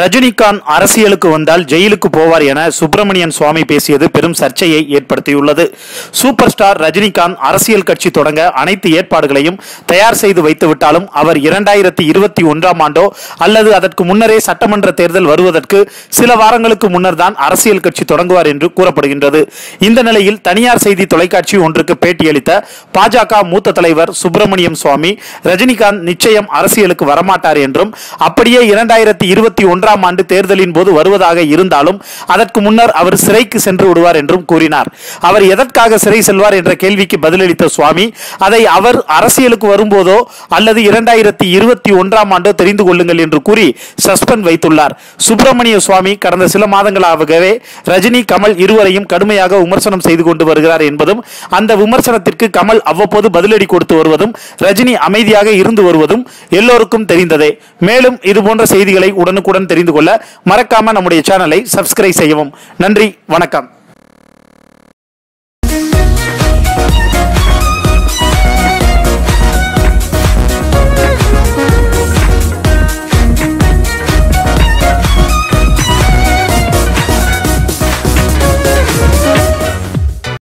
ரஜினிகாந்த் அரசியலுக்கு வந்தால் ஜெயிலுக்கு போவார் என சுப்பிரமணியன் சுவாமி பேசியது பெரும் சர்ச்சையை ஏற்படுத்தியுள்ளது. சூப்பர் ஸ்டார் ரஜினிகாந்த் அரசியல் கட்சி தொடங்க அனைத்து ஏற்பாடுகளையும் தயார் செய்து வைத்துவிட்டாலும் அவர் இரண்டாயிரத்தி இருபத்தி ஒன்றாம் ஆண்டோ அல்லது அதற்கு முன்னரே சட்டமன்ற தேர்தல் வருவதற்கு சில வாரங்களுக்கு முன்னர் தான் அரசியல் கட்சி தொடங்குவார் என்று கூறப்படுகின்றது. இந்த நிலையில் தனியார் செய்தி தொலைக்காட்சி ஒன்றுக்கு பேட்டியளித்த பாஜக மூத்த தலைவர் சுப்பிரமணியம் சுவாமி ரஜினிகாந்த் நிச்சயம் அரசியலுக்கு வரமாட்டார் என்றும் அப்படியே இரண்டாயிரத்தி இருபத்தி ஒன்றாம் ஆண்டு தேர்தலின் போது வருவதாக இருந்தாலும் அதற்கு முன்னர் அவர் சிறைக்கு சென்று விடுவார் என்றும் கூறினார். அவர் எதற்காக சிறை செல்வார் என்ற கேள்விக்கு பதிலளித்த சுவாமி அதை அவர் அரசியலுக்கு வரும்போதோ அல்லது இரண்டாயிரத்தி இருபத்தி ஒன்றாம் ஆண்டோ தெரிந்து கொள்ளுங்கள் என்று கூறி சஸ்பெண்ட் வைத்துள்ளார். சுப்பிரமணிய சுவாமி கடந்த சில மாதங்களாகவே ரஜினி கமல் இருவரையும் கடுமையாக விமர்சனம் செய்து கொண்டு வருகிறார் என்பதும் அந்த விமர்சனத்திற்கு கமல் அவ்வப்போது பதிலடி கொடுத்து வருவதும் ரஜினி அமைதியாக இருந்து வருவதும் எல்லோருக்கும் தெரிந்ததே. மேலும் இதுபோன்ற செய்திகளை உடனுக்குடன் தெரிந்து கொள்ள மறக்காம நம்முடைய சேனலை சப்ஸ்கிரைப் செய்யவும். நன்றி வணக்கம்.